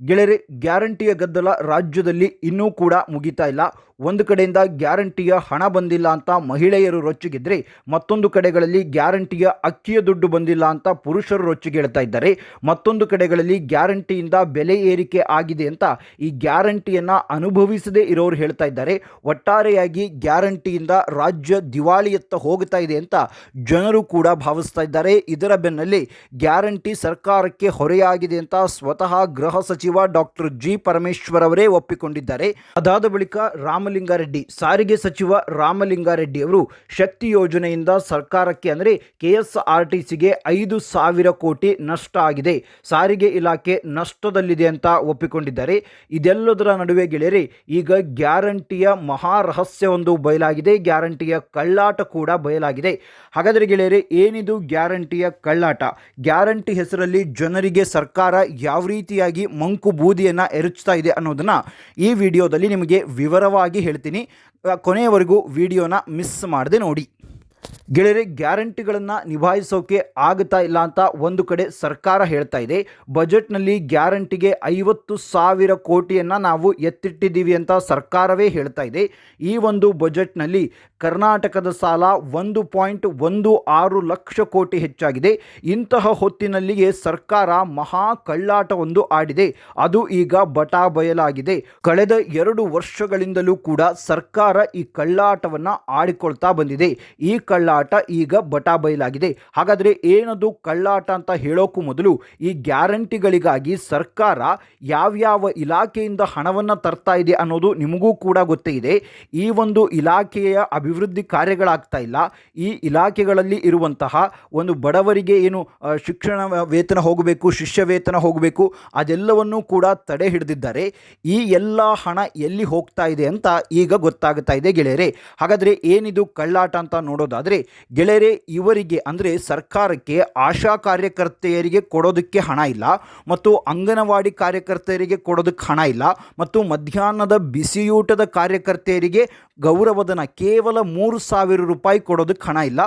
ಗೆಳೆಯರೆ, ಗ್ಯಾರಂಟಿಯ ಗದ್ದಲ ರಾಜ್ಯದಲ್ಲಿ ಇನ್ನೂ ಕೂಡ ಮುಗಿತಾ ಇಲ್ಲ. ಒಂದು ಕಡೆಯಿಂದ ಗ್ಯಾರಂಟಿಯ ಹಣ ಬಂದಿಲ್ಲ ಅಂತ ಮಹಿಳೆಯರು ರೊಚ್ಚಿಗಿದ್ರೆ, ಮತ್ತೊಂದು ಕಡೆಗಳಲ್ಲಿ ಗ್ಯಾರಂಟಿಯ ಅಕ್ಕಿಯ ದುಡ್ಡು ಬಂದಿಲ್ಲ ಅಂತ ಪುರುಷರು ರೊಚ್ಚಿಗೆ ಹೇಳ್ತಾ ಇದ್ದಾರೆ. ಮತ್ತೊಂದು ಕಡೆಗಳಲ್ಲಿ ಗ್ಯಾರಂಟಿಯಿಂದ ಬೆಲೆ ಏರಿಕೆ ಆಗಿದೆ ಅಂತ ಈ ಗ್ಯಾರಂಟಿಯನ್ನು ಅನುಭವಿಸದೇ ಇರೋರು ಹೇಳ್ತಾ ಇದ್ದಾರೆ. ಒಟ್ಟಾರೆಯಾಗಿ ಗ್ಯಾರಂಟಿಯಿಂದ ರಾಜ್ಯ ದಿವಾಳಿಯತ್ತ ಹೋಗ್ತಾ ಇದೆ ಅಂತ ಜನರು ಕೂಡ ಭಾವಿಸ್ತಾ ಇದ್ದಾರೆ. ಇದರ ಬೆನ್ನಲ್ಲಿ ಗ್ಯಾರಂಟಿ ಸರ್ಕಾರಕ್ಕೆ ಹೊರೆಯಾಗಿದೆ ಅಂತ ಸ್ವತಃ ಗೃಹ ಸಚಿವ ಡಾಕ್ಟರ್ ಜಿ ಪರಮೇಶ್ವರ್ ಅವರೇ ಒಪ್ಪಿಕೊಂಡಿದ್ದಾರೆ. ಅದಾದ ಬಳಿಕ ರಾಮಲಿಂಗಾರೆಡ್ಡಿ, ಸಾರಿಗೆ ಸಚಿವ ರಾಮಲಿಂಗಾರೆಡ್ಡಿ ಅವರು ಶಕ್ತಿ ಯೋಜನೆಯಿಂದ ಸರ್ಕಾರಕ್ಕೆ ಅಂದರೆ ಕೆ ಎಸ್ ಆರ್ ಟಿ ಐದು ಸಾವಿರ ಕೋಟಿ ನಷ್ಟ ಆಗಿದೆ. ಸಾರಿಗೆ ಇಲಾಖೆ ನಷ್ಟದಲ್ಲಿದೆ ಅಂತ ಒಪ್ಪಿಕೊಂಡಿದ್ದಾರೆ. ಇದೆಲ್ಲದರ ನಡುವೆ ಗೆಳೆಯರೆ, ಈಗ ಗ್ಯಾರಂಟಿಯ ಮಹಾ ರಹಸ್ಯವೊಂದು ಬಯಲಾಗಿದೆ. ಗ್ಯಾರಂಟಿಯ ಕಳ್ಳಾಟ ಕೂಡ ಬಯಲಾಗಿದೆ. ಹಾಗಾದರೆ ಗೆಳೆಯರೆ, ಏನಿದು ಗ್ಯಾರಂಟಿಯ ಕಳ್ಳಾಟ? ಗ್ಯಾರಂಟಿ ಹೆಸರಲ್ಲಿ ಜನರಿಗೆ ಸರ್ಕಾರ ಯಾವ ರೀತಿಯಾಗಿ ಮಂಕು ಬೂದಿಯನ್ನು ಎರಚ್ತಾ ಇದೆ ಅನ್ನೋದನ್ನು ಈ ವಿಡಿಯೋದಲ್ಲಿ ನಿಮಗೆ ವಿವರವಾಗಿ ಹೇಳ್ತೀನಿ. ಕೊನೆಯವರೆಗೂ ವಿಡಿಯೋನ ಮಿಸ್ ಮಾಡದೆ ನೋಡಿ. ಗೆಳೆಯರೆ, ಗ್ಯಾರಂಟಿಗಳನ್ನು ನಿಭಾಯಿಸೋಕೆ ಆಗುತ್ತಾ ಇಲ್ಲ ಅಂತ ಒಂದು ಕಡೆ ಸರ್ಕಾರ ಹೇಳ್ತಾ ಇದೆ. ಬಜೆಟ್ನಲ್ಲಿ ಗ್ಯಾರಂಟಿಗೆ ಐವತ್ತು ಸಾವಿರ ಕೋಟಿಯನ್ನು ನಾವು ಎತ್ತಿಟ್ಟಿದ್ದೀವಿ ಅಂತ ಸರ್ಕಾರವೇ ಹೇಳ್ತಾ ಇದೆ. ಈ ಒಂದು ಬಜೆಟ್ನಲ್ಲಿ ಕರ್ನಾಟಕದ ಸಾಲ ಒಂದು ಪಾಯಿಂಟ್ ಒಂದು ಆರು ಲಕ್ಷ ಕೋಟಿ ಹೆಚ್ಚಾಗಿದೆ. ಇಂತಹ ಹೊತ್ತಿನಲ್ಲಿಯೇ ಸರ್ಕಾರ ಮಹಾ ಕಳ್ಳಾಟವೊಂದು ಆಡಿದೆ. ಅದು ಈಗ ಬಟಾ ಬಯಲಾಗಿದೆ. ಕಳೆದ ಎರಡು ವರ್ಷಗಳಿಂದಲೂ ಕೂಡ ಸರ್ಕಾರ ಈ ಕಳ್ಳಾಟವನ್ನು ಆಡಿಕೊಳ್ತಾ ಬಂದಿದೆ. ಈ ಕಳ್ಳಾಟ ಈಗ ಬಟಾ ಬಯಲಾಗಿದೆ. ಹಾಗಾದರೆ ಏನದು ಕಳ್ಳಾಟ ಅಂತ ಹೇಳೋಕ್ಕೂ ಮೊದಲು ಈ ಗ್ಯಾರಂಟಿಗಳಿಗಾಗಿ ಸರ್ಕಾರ ಯಾವ್ಯಾವ ಇಲಾಖೆಯಿಂದ ಹಣವನ್ನು ತರ್ತಾ ಇದೆ ಅನ್ನೋದು ನಿಮಗೂ ಕೂಡ ಗೊತ್ತೇ ಇದೆ. ಈ ಒಂದು ಇಲಾಖೆಯ ಅಭಿವೃದ್ಧಿ ಕಾರ್ಯಗಳಾಗ್ತಾ ಇಲ್ಲ. ಈ ಇಲಾಖೆಗಳಲ್ಲಿ ಇರುವಂತಹ ಒಂದು ಬಡವರಿಗೆ ಏನು ಶಿಕ್ಷಣ ವೇತನ ಹೋಗಬೇಕು, ಶಿಷ್ಯ ವೇತನ ಹೋಗಬೇಕು, ಅದೆಲ್ಲವನ್ನೂ ಕೂಡ ತಡೆ ಹಿಡಿದಿದ್ದಾರೆ. ಈ ಎಲ್ಲ ಹಣ ಎಲ್ಲಿ ಹೋಗ್ತಾ ಇದೆ ಅಂತ ಈಗ ಗೊತ್ತಾಗ್ತಾ ಇದೆ ಗೆಳೆಯರೆ. ಹಾಗಾದರೆ ಏನಿದು ಕಳ್ಳಾಟ ಅಂತ ನೋಡೋದಾದರೆ ಗೆಳೆಯರೆ, ಇವರಿಗೆ ಅಂದರೆ ಸರ್ಕಾರಕ್ಕೆ, ಆಶಾ ಕಾರ್ಯಕರ್ತೆಯರಿಗೆ ಕೊಡೋದಕ್ಕೆ ಹಣ ಇಲ್ಲ ಮತ್ತು ಅಂಗನವಾಡಿ ಕಾರ್ಯಕರ್ತೆಯರಿಗೆ ಕೊಡೋದಕ್ಕೆ ಹಣ ಇಲ್ಲ ಮತ್ತು ಮಧ್ಯಾಹ್ನದ ಬಿಸಿಯೂಟದ ಕಾರ್ಯಕರ್ತೆಯರಿಗೆ ಗೌರವಧನ ಕೇವಲ ಮೂರು ಸಾವಿರ ರೂಪಾಯಿ ಕೊಡೋದಕ್ಕೆ ಹಣ ಇಲ್ಲ.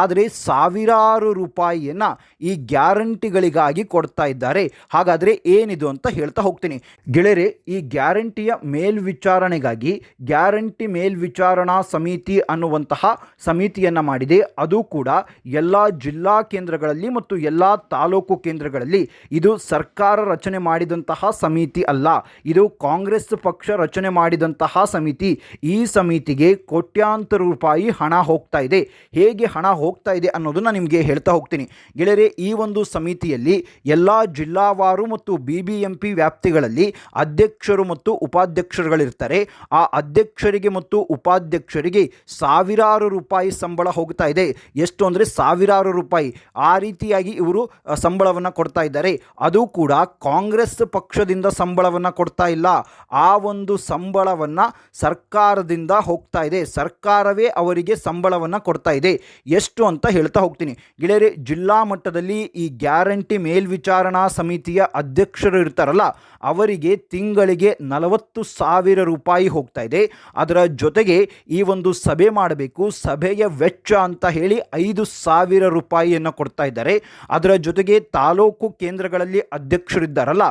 ಆದರೆ ಸಾವಿರಾರು ರೂಪಾಯಿಯನ್ನು ಈ ಗ್ಯಾರಂಟಿಗಳಿಗಾಗಿ ಕೊಡ್ತಾ ಇದ್ದಾರೆ. ಹಾಗಾದರೆ ಏನಿದು ಅಂತ ಹೇಳ್ತಾ ಹೋಗ್ತೀನಿ. ಗೆಳೆಯರೆ, ಈ ಗ್ಯಾರಂಟಿಯ ಮೇಲ್ವಿಚಾರಣೆಗಾಗಿ ಗ್ಯಾರಂಟಿ ಮೇಲ್ವಿಚಾರಣಾ ಸಮಿತಿ ಅನ್ನುವಂತಹ ಸಮಿತಿಯನ್ನು ಮಾಡಿದೆ ಅದು ಕೂಡ ಎಲ್ಲ ಜಿಲ್ಲಾ ಕೇಂದ್ರಗಳಲ್ಲಿ ಮತ್ತು ಎಲ್ಲ ತಾಲೂಕು ಕೇಂದ್ರಗಳಲ್ಲಿ. ಇದು ಸರ್ಕಾರ ರಚನೆ ಮಾಡಿದಂತಹ ಸಮಿತಿ ಅಲ್ಲ. ಇದು ಕಾಂಗ್ರೆಸ್ ಪಕ್ಷ ರಚನೆ ಮಾಡಿದಂತಹ ಸಮಿತಿ. ಈ ಸಮಿತಿಗೆ ಕೋಟ್ಯಾಂತರ ರೂಪಾಯಿ ಹಣ ಹೋಗ್ತಾ ಇದೆ. ಹೇಗೆ ಹಣ ಹೋಗ್ತಾ ಇದೆ ಅನ್ನೋದನ್ನು ನಿಮಗೆ ಹೇಳ್ತಾ ಹೋಗ್ತೀನಿ. ಗೆಳೆಯರೆ, ಈ ಒಂದು ಸಮಿತಿಯಲ್ಲಿ ಎಲ್ಲ ಜಿಲ್ಲಾವಾರು ಮತ್ತು ಬಿ ಬಿ ಎಂ ವ್ಯಾಪ್ತಿಗಳಲ್ಲಿ ಅಧ್ಯಕ್ಷರು ಮತ್ತು ಉಪಾಧ್ಯಕ್ಷರುಗಳಿರ್ತಾರೆ. ಆ ಅಧ್ಯಕ್ಷರಿಗೆ ಮತ್ತು ಉಪಾಧ್ಯಕ್ಷರಿಗೆ ಸಾವಿರಾರು ರೂಪಾಯಿ ಸಂಬಳ ಇದೆ. ಎಷ್ಟು ಅಂದರೆ ಸಾವಿರಾರು ರೂಪಾಯಿ. ಆ ರೀತಿಯಾಗಿ ಇವರು ಸಂಬಳವನ್ನು ಕೊಡ್ತಾ ಇದ್ದಾರೆ. ಅದು ಕೂಡ ಕಾಂಗ್ರೆಸ್ ಪಕ್ಷದಿಂದ ಸಂಬಳವನ್ನು ಕೊಡ್ತಾ ಇಲ್ಲ. ಆ ಒಂದು ಸಂಬಳವನ್ನು ಸರ್ಕಾರದಿಂದ ಹೋಗ್ತಾ ಇದೆ. ಸರ್ಕಾರವೇ ಅವರಿಗೆ ಸಂಬಳವನ್ನು ಕೊಡ್ತಾ ಇದೆ. ಎಷ್ಟು ಅಂತ ಹೇಳ್ತಾ ಹೋಗ್ತೀನಿ. ಗೆಳೆಯರೆ, ಜಿಲ್ಲಾ ಮಟ್ಟದಲ್ಲಿ ಈ ಗ್ಯಾರಂಟಿ ಮೇಲ್ವಿಚಾರಣಾ ಸಮಿತಿಯ ಅಧ್ಯಕ್ಷರು ಇರ್ತಾರಲ್ಲ ಅವರಿಗೆ ತಿಂಗಳಿಗೆ ನಲವತ್ತು ಸಾವಿರ ರೂಪಾಯಿ ಹೋಗ್ತಾ ಇದೆ. ಅದರ ಜೊತೆಗೆ ಈ ಒಂದು ಸಭೆ ಮಾಡಬೇಕು. ಸಭೆಯ ವೆಚ್ಚ ಅಂತ ಹೇಳಿ ಐದು ಸಾವಿರ ರೂಪಾಯಿಯನ್ನು ಕೊಡ್ತಾ ಇದ್ದಾರೆ. ಅದರ ಜೊತೆಗೆ ತಾಲೂಕು ಕೇಂದ್ರಗಳಲ್ಲಿ ಅಧ್ಯಕ್ಷರಿದ್ದಾರಲ್ಲ,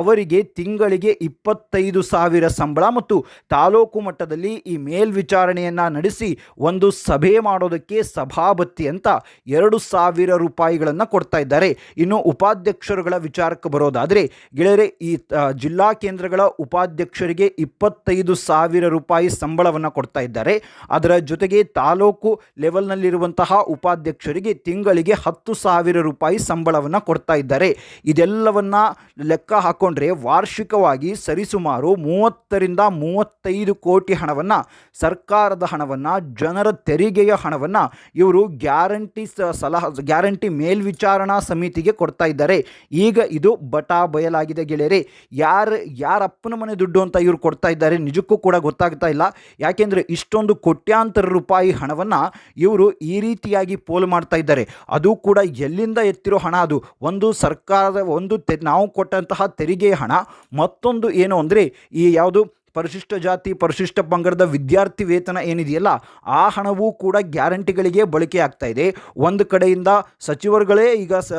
ಅವರಿಗೆ ತಿಂಗಳಿಗೆ ಇಪ್ಪತ್ತೈದು ಸಾವಿರ ಸಂಬಳ ಮತ್ತು ತಾಲೂಕು ಮಟ್ಟದಲ್ಲಿ ಈ ಮೇಲ್ವಿಚಾರಣೆಯನ್ನು ನಡೆಸಿ ಒಂದು ಸಭೆ ಮಾಡೋದಕ್ಕೆ ಸಭಾಪತಿ ಅಂತ ಎರಡು ಸಾವಿರ ರೂಪಾಯಿಗಳನ್ನು ಕೊಡ್ತಾ ಇದ್ದಾರೆ. ಇನ್ನು ಉಪಾಧ್ಯಕ್ಷರುಗಳ ವಿಚಾರಕ್ಕೆ ಬರೋದಾದರೆ, ಗೆಳೆಯರೆ, ಈ ಜಿಲ್ಲಾ ಕೇಂದ್ರಗಳ ಉಪಾಧ್ಯಕ್ಷರಿಗೆ ಇಪ್ಪತ್ತೈದು ಸಾವಿರ ರೂಪಾಯಿ ಸಂಬಳವನ್ನು ಕೊಡ್ತಾ ಇದ್ದಾರೆ. ಅದರ ಜೊತೆಗೆ ತಾಲೂಕು ಲೆವೆಲ್ನಲ್ಲಿರುವಂತಹ ಉಪಾಧ್ಯಕ್ಷರಿಗೆ ತಿಂಗಳಿಗೆ ಹತ್ತು ಸಾವಿರ ರೂಪಾಯಿ ಸಂಬಳವನ್ನು ಕೊಡ್ತಾ ಇದ್ದಾರೆ. ಇದೆಲ್ಲವನ್ನು ಲೆಕ್ಕ ಹಾಕೊಂಡ್ರೆ ವಾರ್ಷಿಕವಾಗಿ ಸರಿಸುಮಾರು ಮೂವತ್ತರಿಂದ ಮೂವತ್ತೈದು ಕೋಟಿ ಹಣವನ್ನು, ಸರ್ಕಾರದ ಹಣವನ್ನು, ಜನರ ತೆರಿಗೆಯ ಹಣವನ್ನು ಇವರು ಗ್ಯಾರಂಟಿ ಸಲಹಾ ಗ್ಯಾರಂಟಿ ಮೇಲ್ವಿಚಾರಣಾ ಸಮಿತಿಗೆ ಕೊಡ್ತಾ ಇದ್ದಾರೆ. ಈಗ ಇದು ಬಟಾ ಬಯಲಾಗಿದೆ ಗೆಳೆಯರೆ. ಯಾರು, ಯಾರ ಅಪ್ಪನ ಮನೆ ದುಡ್ಡು ಅಂತ ಇವರು ಕೊಡ್ತಾ ಇದ್ದಾರೆ, ನಿಜಕ್ಕೂ ಕೂಡ ಗೊತ್ತಾಗ್ತಾ ಇಲ್ಲ. ಯಾಕೆಂದರೆ ಇಷ್ಟೊಂದು ಕೋಟ್ಯಾಂತರ ರೂಪಾಯಿ ಹಣವನ್ನು ಇವರು ಈ ರೀತಿಯಾಗಿ ಪೋಲು ಮಾಡ್ತಾ ಇದ್ದಾರೆ. ಅದು ಕೂಡ ಎಲ್ಲಿಂದ ಎತ್ತಿರೋ ಹಣ ಅದು? ಒಂದು ಸರ್ಕಾರದ ಒಂದು ನಾವು ಕೊಟ್ಟಂತಹ ತೆರಿಗೆ ಹಣ, ಮತ್ತೊಂದು ಏನು ಅಂದರೆ ಈ ಯಾವುದು ಪರಿಶಿಷ್ಟ ಜಾತಿ, ಪರಿಶಿಷ್ಟ ಪಂಗಡದ ವಿದ್ಯಾರ್ಥಿ ವೇತನ ಏನಿದೆಯಲ್ಲ, ಆ ಹಣವೂ ಕೂಡ ಗ್ಯಾರಂಟಿಗಳಿಗೆ ಬಳಕೆ ಆಗ್ತಾ ಇದೆ. ಒಂದು ಕಡೆಯಿಂದ ಸಚಿವರುಗಳೇ ಈಗ ಸ,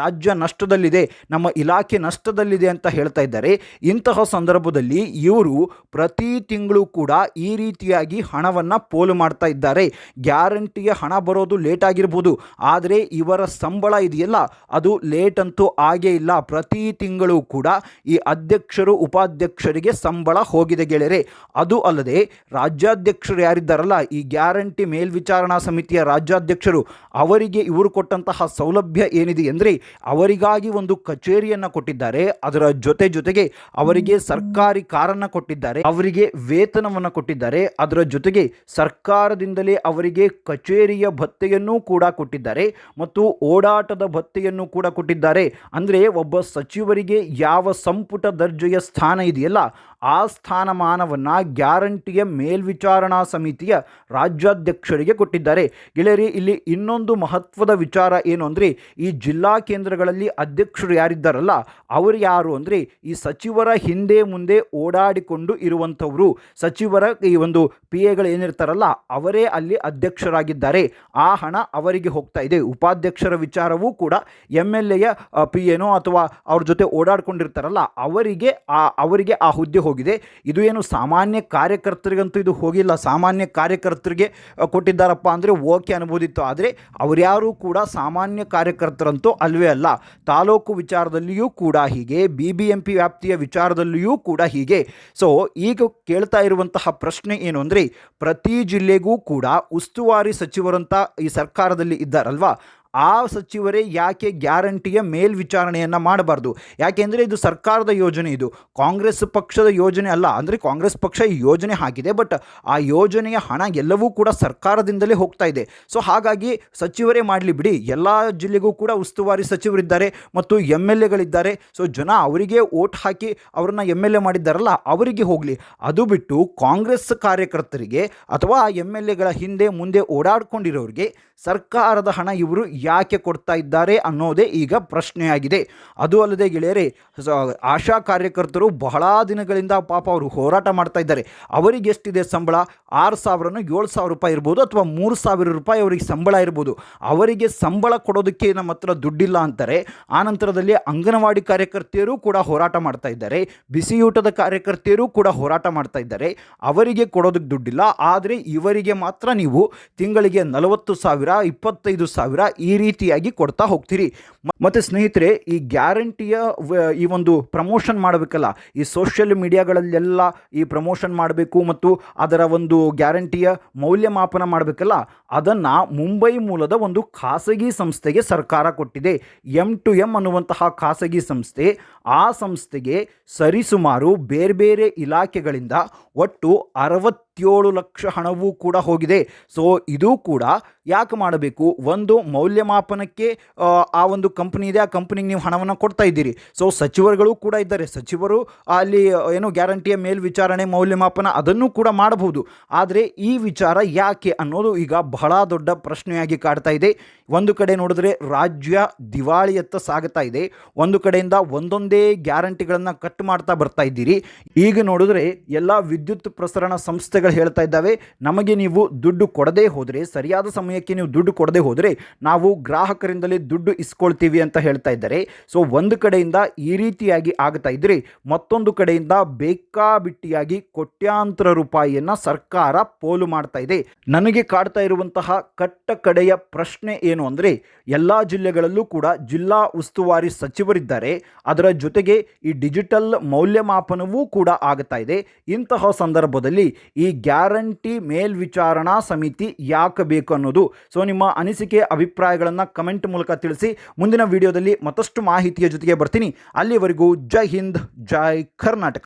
ರಾಜ್ಯ ನಷ್ಟದಲ್ಲಿದೆ, ನಮ್ಮ ಇಲಾಖೆ ನಷ್ಟದಲ್ಲಿದೆ ಅಂತ ಹೇಳ್ತಾ ಇದ್ದಾರೆ. ಇಂತಹ ಸಂದರ್ಭದಲ್ಲಿ ಇವರು ಪ್ರತಿ ತಿಂಗಳು ಕೂಡ ಈ ರೀತಿಯಾಗಿ ಹಣವನ್ನು ಪೋಲು ಮಾಡ್ತಾ ಇದ್ದಾರೆ. ಗ್ಯಾರಂಟಿಗೆ ಹಣ ಬರೋದು ಲೇಟ್ ಆಗಿರ್ಬೋದು, ಆದರೆ ಇವರ ಸಂಬಳ ಇದೆಯಲ್ಲ, ಅದು ಲೇಟ್ ಅಂತೂ ಆಗೇ ಇಲ್ಲ. ಪ್ರತಿ ತಿಂಗಳು ಕೂಡ ಈ ಅಧ್ಯಕ್ಷರು, ಉಪಾಧ್ಯಕ್ಷರಿಗೆ ಸಂಬಳ ಹೋಗಿದೆ ಗೆಳೆಯರೆ. ಅದು ಅಲ್ಲದೆ ರಾಜ್ಯಾಧ್ಯಕ್ಷರು ಯಾರಿದ್ದಾರಲ್ಲ, ಈ ಗ್ಯಾರಂಟಿ ಮೇಲ್ವಿಚಾರಣಾ ಸಮಿತಿಯ ರಾಜ್ಯಾಧ್ಯಕ್ಷರು, ಅವರಿಗೆ ಇವರು ಕೊಟ್ಟಂತಹ ಸೌಲಭ್ಯ ಏನಿದೆ ಅಂದರೆ, ಅವರಿಗಾಗಿ ಒಂದು ಕಚೇರಿಯನ್ನು ಕೊಟ್ಟಿದ್ದಾರೆ. ಅದರ ಜೊತೆ ಜೊತೆಗೆ ಅವರಿಗೆ ಸರ್ಕಾರಿ ಕಾರನ್ನು ಕೊಟ್ಟಿದ್ದಾರೆ. ಅವರಿಗೆ ವೇತನವನ್ನು ಕೊಟ್ಟಿದ್ದಾರೆ. ಅದರ ಜೊತೆಗೆ ಸರ್ಕಾರದಿಂದಲೇ ಅವರಿಗೆ ಕಚೇರಿಯ ಭತ್ತೆಯನ್ನು ಕೂಡ ಕೊಟ್ಟಿದ್ದಾರೆ ಮತ್ತು ಓಡಾಟದ ಭತ್ತೆಯನ್ನು ಕೂಡ ಕೊಟ್ಟಿದ್ದಾರೆ. ಅಂದರೆ ಒಬ್ಬ ಸಚಿವರಿಗೆ ಯಾವ ಸಂಪುಟ ದರ್ಜೆಯ ಸ್ಥಾನ ಇದೆಯಲ್ಲ ಆ ಸ್ಥಾನಮಾನವನ್ನು ಗ್ಯಾರಂಟಿಯ ಮೇಲ್ವಿಚಾರಣಾ ಸಮಿತಿಯ ರಾಜ್ಯಾಧ್ಯಕ್ಷರಿಗೆ ಕೊಟ್ಟಿದ್ದಾರೆ. ಗೆಳೆಯರಿ, ಇಲ್ಲಿ ಇನ್ನೊಂದು ಮಹತ್ವದ ವಿಚಾರ ಏನು ಅಂದರೆ, ಈ ಜಿಲ್ಲಾ ಕೇಂದ್ರಗಳಲ್ಲಿ ಅಧ್ಯಕ್ಷರು ಯಾರಿದ್ದಾರಲ್ಲ, ಅವರು ಯಾರು ಅಂದರೆ, ಈ ಸಚಿವರ ಹಿಂದೆ ಮುಂದೆ ಓಡಾಡಿಕೊಂಡು ಇರುವಂಥವರು. ಸಚಿವರ ಈ ಒಂದು ಪಿ ಎಗಳು ಏನಿರ್ತಾರಲ್ಲ, ಅವರೇ ಅಲ್ಲಿ ಅಧ್ಯಕ್ಷರಾಗಿದ್ದಾರೆ. ಆ ಹಣ ಅವರಿಗೆ ಹೋಗ್ತಾ ಇದೆ. ಉಪಾಧ್ಯಕ್ಷರ ವಿಚಾರವೂ ಕೂಡ ಎಂ ಎಲ್ ಎಯ ಪಿ ಏನೋ ಅಥವಾ ಅವ್ರ ಜೊತೆ ಓಡಾಡ್ಕೊಂಡಿರ್ತಾರಲ್ಲ, ಅವರಿಗೆ ಆ ಅವರಿಗೆ ಆ ಹುದ್ದೆ ಹೋಗಿದೆ. ಇದು ಏನು ಸಾಮಾನ್ಯ ಕಾರ್ಯಕರ್ತರಿಗಂತೂ ಇದು ಹೋಗಿಲ್ಲ. ಸಾಮಾನ್ಯ ಕಾರ್ಯಕರ್ತರಿಗೆ ಕೊಟ್ಟಿದ್ದಾರಪ್ಪ ಅಂದರೆ ಓಕೆ ಅನ್ಬೋದಿತ್ತು ಆದರೆ ಅವರ್ಯಾರೂ ಕೂಡ ಸಾಮಾನ್ಯ ಕಾರ್ಯಕರ್ತರಂತೂ ಅಲ್ವೇ ಅಲ್ಲ. ತಾಲೂಕು ವಿಚಾರದಲ್ಲಿಯೂ ಕೂಡ ಹೀಗೆ ಬಿ ಬಿ ಎಂ ವ್ಯಾಪ್ತಿಯ ವಿಚಾರದಲ್ಲಿಯೂ ಕೂಡ ಹೀಗೆ. ಸೊ ಈಗ ಕೇಳ್ತಾ ಇರುವಂತಹ ಪ್ರಶ್ನೆ ಏನು ಅಂದರೆ ಪ್ರತಿ ಜಿಲ್ಲೆಗೂ ಕೂಡ ಉಸ್ತುವಾರಿ ಸಚಿವರಂತ ಈ ಸರ್ಕಾರದಲ್ಲಿ ಇದ್ದಾರಲ್ವಾ? ಆ ಸಚಿವರೇ ಯಾಕೆ ಗ್ಯಾರಂಟಿಯ ಮೇಲ್ವಿಚಾರಣೆಯನ್ನು ಮಾಡಬಾರ್ದು? ಯಾಕೆಂದರೆ ಇದು ಸರ್ಕಾರದ ಯೋಜನೆ ಇದು. ಕಾಂಗ್ರೆಸ್ ಪಕ್ಷದ ಯೋಜನೆ ಅಲ್ಲ. ಅಂದರೆ ಕಾಂಗ್ರೆಸ್ ಪಕ್ಷ ಈ ಯೋಜನೆ ಹಾಕಿದೆ ಬಟ್ ಆ ಯೋಜನೆಯ ಹಣ ಎಲ್ಲವೂ ಕೂಡ ಸರ್ಕಾರದಿಂದಲೇ ಹೋಗ್ತಾ ಇದೆ. ಸೊ ಹಾಗಾಗಿ ಸಚಿವರೇ ಮಾಡಲಿ ಬಿಡಿ. ಎಲ್ಲ ಜಿಲ್ಲೆಗೂ ಕೂಡ ಉಸ್ತುವಾರಿ ಸಚಿವರಿದ್ದಾರೆ ಮತ್ತು ಎಂ ಎಲ್ ಎಗಳಿದ್ದಾರೆ ಸೊ ಜನ ಅವರಿಗೆ ಓಟ್ ಹಾಕಿ ಅವ್ರನ್ನ ಎಂ ಎಲ್ ಎ ಮಾಡಿದ್ದಾರಲ್ಲ, ಅವರಿಗೆ ಹೋಗಲಿ. ಅದು ಬಿಟ್ಟು ಕಾಂಗ್ರೆಸ್ ಕಾರ್ಯಕರ್ತರಿಗೆ ಅಥವಾ ಎಂ ಎಲ್ ಎಗಳ ಹಿಂದೆ ಮುಂದೆ ಓಡಾಡ್ಕೊಂಡಿರೋರಿಗೆ ಸರ್ಕಾರದ ಹಣ ಇವರು ಯಾಕೆ ಕೊಡ್ತಾ ಇದ್ದಾರೆ ಅನ್ನೋದೇ ಈಗ ಪ್ರಶ್ನೆಯಾಗಿದೆ. ಅದು ಅಲ್ಲದೆ ಗೆಳೆಯರೆ ಆಶಾ ಕಾರ್ಯಕರ್ತರು ಬಹಳ ದಿನಗಳಿಂದ ಪಾಪ ಅವರು ಹೋರಾಟ ಮಾಡ್ತಾ ಇದ್ದಾರೆ. ಅವರಿಗೆ ಎಷ್ಟಿದೆ ಸಂಬಳ? ಆರು ಸಾವಿರನೋ ಏಳು ಸಾವಿರ ರೂಪಾಯಿ ಇರ್ಬೋದು ಅಥವಾ ಮೂರು ಸಾವಿರ ರೂಪಾಯಿ ಅವರಿಗೆ ಸಂಬಳ ಇರ್ಬೋದು. ಅವರಿಗೆ ಸಂಬಳ ಕೊಡೋದಕ್ಕೆ ನಮ್ಮ ಹತ್ರ ದುಡ್ಡಿಲ್ಲ ಅಂತಾರೆ. ಆ ನಂತರದಲ್ಲಿ ಅಂಗನವಾಡಿ ಕಾರ್ಯಕರ್ತೆಯರು ಕೂಡ ಹೋರಾಟ ಮಾಡ್ತಾ ಇದ್ದಾರೆ. ಬಿಸಿಯೂಟದ ಕಾರ್ಯಕರ್ತೆಯರು ಕೂಡ ಹೋರಾಟ ಮಾಡ್ತಾ ಇದ್ದಾರೆ. ಅವರಿಗೆ ಕೊಡೋದಕ್ಕೆ ದುಡ್ಡಿಲ್ಲ. ಆದರೆ ಇವರಿಗೆ ಮಾತ್ರ ನೀವು ತಿಂಗಳಿಗೆ ನಲವತ್ತು ಸಾವಿರ, ಇಪ್ಪತ್ತೈದು ಸಾವಿರ ರೀತಿಯಾಗಿ ಕೊಡ್ತಾ ಹೋಗ್ತೀರಿ. ಮತ್ತು ಸ್ನೇಹಿತರೆ, ಈ ಗ್ಯಾರಂಟಿಯ ಈ ಒಂದು ಪ್ರಮೋಷನ್ ಮಾಡಬೇಕಲ್ಲ, ಈ ಸೋಷಿಯಲ್ ಮೀಡಿಯಾಗಳಲ್ಲೆಲ್ಲ ಈ ಪ್ರಮೋಷನ್ ಮಾಡಬೇಕು ಮತ್ತು ಅದರ ಒಂದು ಗ್ಯಾರಂಟಿಯ ಮೌಲ್ಯಮಾಪನ ಮಾಡಬೇಕಲ್ಲ, ಅದನ್ನು ಮುಂಬೈ ಮೂಲದ ಒಂದು ಖಾಸಗಿ ಸಂಸ್ಥೆಗೆ ಸರ್ಕಾರ ಕೊಟ್ಟಿದೆ. ಎಂ ಟು ಎಂ ಅನ್ನುವಂತಹ ಖಾಸಗಿ ಸಂಸ್ಥೆ, ಆ ಸಂಸ್ಥೆಗೆ ಸರಿಸುಮಾರು ಬೇರೆ ಬೇರೆ ಇಲಾಖೆಗಳಿಂದ ಒಟ್ಟು ಅರವತ್ತೇಳು ಲಕ್ಷ ಹಣವೂ ಕೂಡ ಹೋಗಿದೆ. ಸೊ ಇದು ಕೂಡ ಯಾಕೆ ಮಾಡಬೇಕು? ಒಂದು ಮೌಲ್ಯಮಾಪನಕ್ಕೆ ಆ, ಆ ಒಂದು ಕಂಪ್ನಿ ಇದೆ ಆ ಕಂಪ್ನಿಗೆ ನೀವು ಹಣವನ್ನು ಕೊಡ್ತಾ ಇದ್ದೀರಿ. ಸೊ ಸಚಿವರುಗಳು ಕೂಡ ಇದ್ದಾರೆ. ಸಚಿವರು ಅಲ್ಲಿ ಏನು ಗ್ಯಾರಂಟಿಯ ಮೇಲ್ವಿಚಾರಣೆ ಮೌಲ್ಯಮಾಪನ ಅದನ್ನು ಕೂಡ ಮಾಡಬಹುದು. ಆದರೆ ಈ ವಿಚಾರ ಯಾಕೆ ಅನ್ನೋದು ಈಗ ಬಹಳ ದೊಡ್ಡ ಪ್ರಶ್ನೆಯಾಗಿ ಕಾಡ್ತಾ ಇದೆ. ಒಂದು ಕಡೆ ನೋಡಿದ್ರೆ ರಾಜ್ಯ ದಿವಾಳಿಯತ್ತ ಸಾಗುತ್ತಾ ಇದೆ. ಒಂದು ಕಡೆಯಿಂದ ಒಂದೊಂದೇ ಗ್ಯಾರಂಟಿಗಳನ್ನು ಕಟ್ ಮಾಡ್ತಾ ಬರ್ತಾ ಇದ್ದೀರಿ. ಈಗ ನೋಡಿದ್ರೆ ಎಲ್ಲ ವಿದ್ಯುತ್ ಪ್ರಸರಣ ಸಂಸ್ಥೆಗಳು ಹೇಳ್ತಾ ಇದ್ದಾವೆ. ನಮಗೆ ನೀವು ದುಡ್ಡು ಕೊಡದೇ ಹೋದರೆ, ಸರಿಯಾದ ಸಮಯಕ್ಕೆ ನೀವು ದುಡ್ಡು ಕೊಡದೇ ಹೋದರೆ, ನಾವು ಗ್ರಾಹಕರಿಂದಲೇ ದುಡ್ಡು ಇಸ್ಕೊಳ್ತೀವಿ ಅಂತ ಹೇಳ್ತಾ ಇದ್ದಾರೆ. ಸೊ ಒಂದು ಕಡೆಯಿಂದ ಈ ರೀತಿಯಾಗಿ ಆಗ್ತಾ ಇದ್ರೆ, ಮತ್ತೊಂದು ಕಡೆಯಿಂದ ಬೇಕಾಬಿಟ್ಟಿಯಾಗಿ ಕೋಟ್ಯಾಂತರ ರೂಪಾಯಿಯನ್ನ ಸರ್ಕಾರ ಪೋಲು ಮಾಡ್ತಾ ಇದೆ. ನನಗೆ ಕಾಡ್ತಾ ಇರುವಂತಹ ಕಟ್ಟ ಕಡೆಯ ಪ್ರಶ್ನೆ ಏನು ಅಂದರೆ, ಎಲ್ಲ ಜಿಲ್ಲೆಗಳಲ್ಲೂ ಕೂಡ ಜಿಲ್ಲಾ ಉಸ್ತುವಾರಿ ಸಚಿವರಿದ್ದಾರೆ. ಅದರ ಜೊತೆಗೆ ಈ ಡಿಜಿಟಲ್ ಮೌಲ್ಯಮಾಪನವೂ ಕೂಡ ಆಗ್ತಾ ಇದೆ. ಇಂತಹ ಸಂದರ್ಭದಲ್ಲಿ ಈ ಗ್ಯಾರಂಟಿ ಮೇಲ್ವಿಚಾರಣಾ ಸಮಿತಿ ಯಾಕೆ ಬೇಕು ಅನ್ನೋದು. ಸೊ ನಿಮ್ಮ ಅನಿಸಿಕೆ, ಅಭಿಪ್ರಾಯಗಳನ್ನು ಕಮೆಂಟ್ ಮೂಲಕ ತಿಳಿಸಿ. ಮುಂದಿನ ವಿಡಿಯೋದಲ್ಲಿ ಮತ್ತಷ್ಟು ಮಾಹಿತಿಯ ಜೊತೆಗೆ ಬರ್ತೀನಿ. ಅಲ್ಲಿವರೆಗೂ ಜೈ ಹಿಂದ್, ಜೈ ಕರ್ನಾಟಕ.